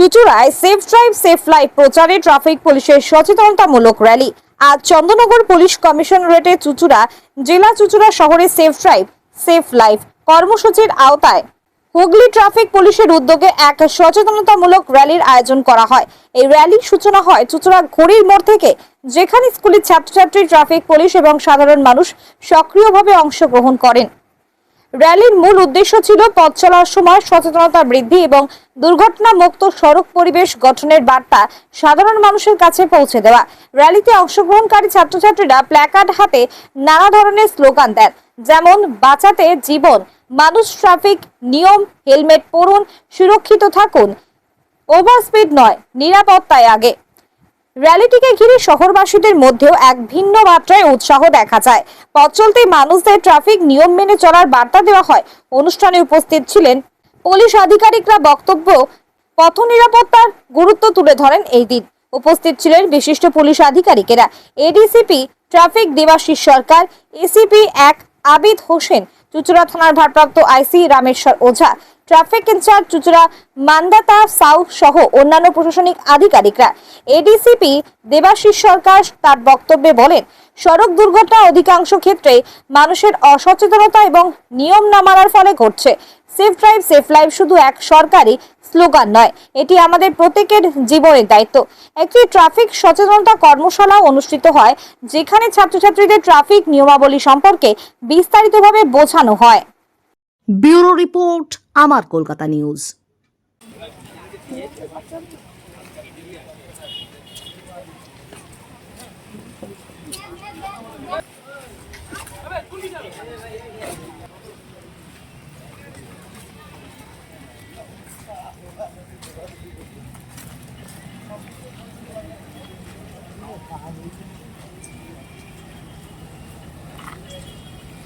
চুচুড়ায় safe drive safe life প্রচারে traffic পুলিশের সচেতনতামূলক র্যালি আজ চন্দ্রনগর পুলিশ কমিশনারেটে চুচুড়া জেলা চুচুড়া শহরে সেফ ড্রাইভ সেফ লাইফ কর্মসূচির আওতায়। হুগলি ট্রাফিক পুলিশের উদ্যোগে এক সচেতনতামূলক র্যালির আয়োজন করা হয়। এই র্যালির সূচনা হয় চুচুড়া ঘড়ির মোড় থেকে, যেখানে স্কুলের ছাত্রছাত্রী ট্রাফিক পুলিশ এবং সাধারণ মানুষ সক্রিয়ভাবে অংশগ্রহণ করেন। র্যালির মূল উদ্দেশ্য ছিল পথ চলার সময় সচেতনতা বৃদ্ধি এবং দুর্ঘটনা মুক্ত সড়ক পরিবেশ গঠনের বার্তা সাধারণ মানুষের কাছে পৌঁছে দেওয়া। র্যালিতে অংশগ্রহণকারী ছাত্রছাত্রীরা প্ল্যাকার্ড হাতে নানা ধরনের স্লোগান দেন, যেমন, বাঁচাতে জীবন মানুষ ট্রাফিক নিয়ম হেলমেট পরুন সুরক্ষিত থাকুন ওভার স্পিড নয় নিরাপত্তায় আগে র্যালিটিকে ঘিরে শহরবাসীদের মধ্যেও এক ভিন্ন মাত্রায় উৎসাহ দেখা যায়। পথ চলতে মানুষদের ট্রাফিক নিয়ম মেনে চলার বার্তা দেওয়া হয়। অনুষ্ঠানে উপস্থিত ছিলেন পুলিশ আধিকারিকরা বক্তব্য পথ নিরাপত্তার গুরুত্ব তুলে ধরেন এই দিন। উপস্থিত ছিলেন বিশিষ্ট police আধিকারিকেরা। ADCP, traffic Debashis Sarkar, ACP এক আবিদ হোসেন, চুচুড়া থানার ভারপ্রাপ্ত IC Rameshwar Ojha traffic in charge Chuchura Mandata south সহ অন্যান্য প্রশাসনিক আধিকারিকরা। এডিসিপি দেবাশিস সরকার তার বক্তব্যে বলেন, সড়ক দুর্ঘটনা অধিকাংশ ক্ষেত্রে মানুষের অসচেতনতা এবং নিয়ম না মানার ফলে ঘটছে। সেফ ড্রাইভ, সেফ লাইফ শুধু এক সরকারি স্লোগান নয়, এটি আমাদের প্রত্যেকের জীবনের দায়িত্ব। একটি ট্রাফিক সচেতনতা কর্মশালা অনুষ্ঠিত হয়, যেখানে ছাত্রছাত্রীদের ট্রাফিক নিয়মাবলী সম্পর্কে বিস্তারিতভাবে বোঝানো হয়। ব্যুরো রিপোর্ট আমার কলকাতা নিউজ।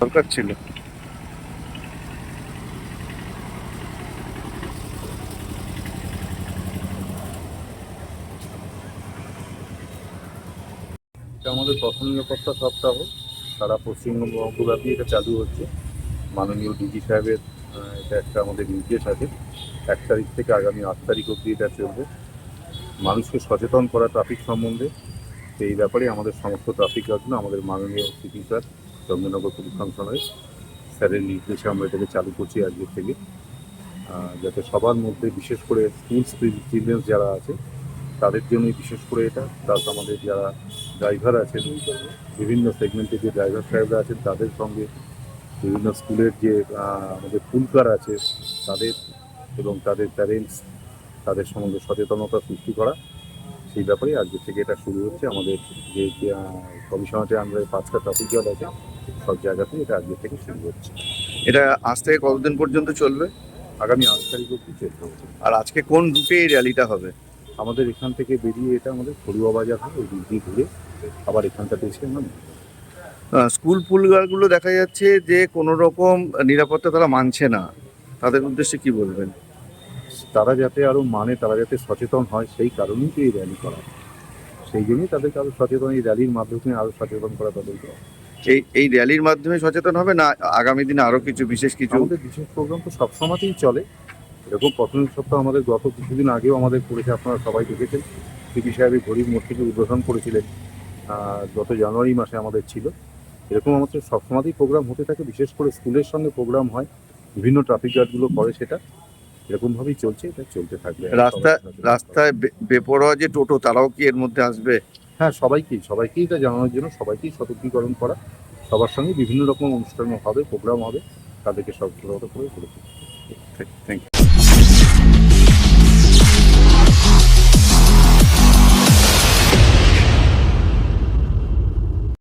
দরকার ছিল। এটা আমাদের প্রথম নিরাপত্তা সপ্তাহ। সারা পশ্চিমবঙ্গব্যাপী এটা চালু হচ্ছে। মাননীয় ডিজি সাহেবের এটা একটা আমাদের নির্দেশ আছে। এক তারিখ থেকে আগামী আট তারিখ অবধি এটা চলবে। মানুষকে সচেতন করা ট্রাফিক সম্বন্ধে। এই ব্যাপারে আমাদের সমস্ত ট্রাফিক গার্ডগুলো আমাদের মাননীয় সিপি স্যার, চন্দ্রনগর পুলিশ কমিশনারের স্যারের নির্দেশে আমরা এটাকে চালু করছি আজকের থেকে। যাতে সবার মধ্যে বিশেষ করে স্কুল চিলড্রেন্স যারা আছে, তাদের জন্যই বিশেষ করে এটা। প্লাস আমাদের যারা ড্রাইভার আছেন বিভিন্ন সেগমেন্টে যে ড্রাইভার সাহেবরা আছেন তাদের সঙ্গে বিভিন্ন স্কুলের যে আমাদের ফুলকার আছে তাদের এবং তাদের প্যারেন্টস তাদের সম্বন্ধে সচেতনতা সৃষ্টি করা সেই ব্যাপারে আজকে থেকে এটা শুরু হচ্ছে। আমাদের যে কমিশনারের আমরা পাঁচটা ট্রাফিক গার্ড আছে সব জায়গাতেই এটা আজকে থেকে শুরু হচ্ছে। এটা আজ থেকে কতদিন পর্যন্ত চলবে? আগামী আট তারিখ অব্দি চলতে হচ্ছে আর আজকে কোন রুটে এই র্যালিটা হবে? আমাদের এখান থেকে বেরিয়ে এটা আমাদের ফড়ুয়া বাজার হয় ওই দিক দিয়ে ঘুরে আবার এখানটাতে এসে আমরা স্কুল পুলগারগুলো দেখা যাচ্ছে যে কোনো রকম নিরাপত্তা তারা মানছে না। তাদের উদ্দেশ্যে কি বলবেন? তারা যাতে আরও মানে তারা যাতে সচেতন হয় সেই কারণেই তো এই র্যালি করা। সেই জন্যই তাদেরকে আরও সচেতন এই র্যালির মাধ্যমে আরও সচেতন করা তাদেরকে। এই এই র্যালির মাধ্যমে সচেতন হবে না আগামী দিনে আরও কিছু বিশেষ কিছু? আমাদের বিশেষ প্রোগ্রাম তো সবসময়তেই চলে। এরকম প্রথম সপ্তাহ আমাদের গত কিছুদিন আগেও আমাদের করেছে আপনারা সবাই দেখেছেন। সিপি সাহেবের গরিব থেকে উদ্বোধন করেছিলেন গত জানুয়ারি মাসে আমাদের ছিল। এরকম আমাদের সবসময়তেই প্রোগ্রাম হতে থাকে বিশেষ করে স্কুলের সঙ্গে প্রোগ্রাম হয় বিভিন্ন ট্রাফিক গার্ডগুলো করে সেটা। এরকমভাবেই চলছে এটা চলতে থাকবে। রাস্তা রাস্তায় বে- বেপরোয়া যে টোটো তারাও কি এর মধ্যে আসবে? হ্যাঁ সবাইকেই সবাইকেই এটা জানানোর জন্য সবাইকেই সতর্কীকরণ করা। সবার সঙ্গে বিভিন্ন রকম অনুষ্ঠান হবে প্রোগ্রাম হবে তাদেরকে সতর্ক করে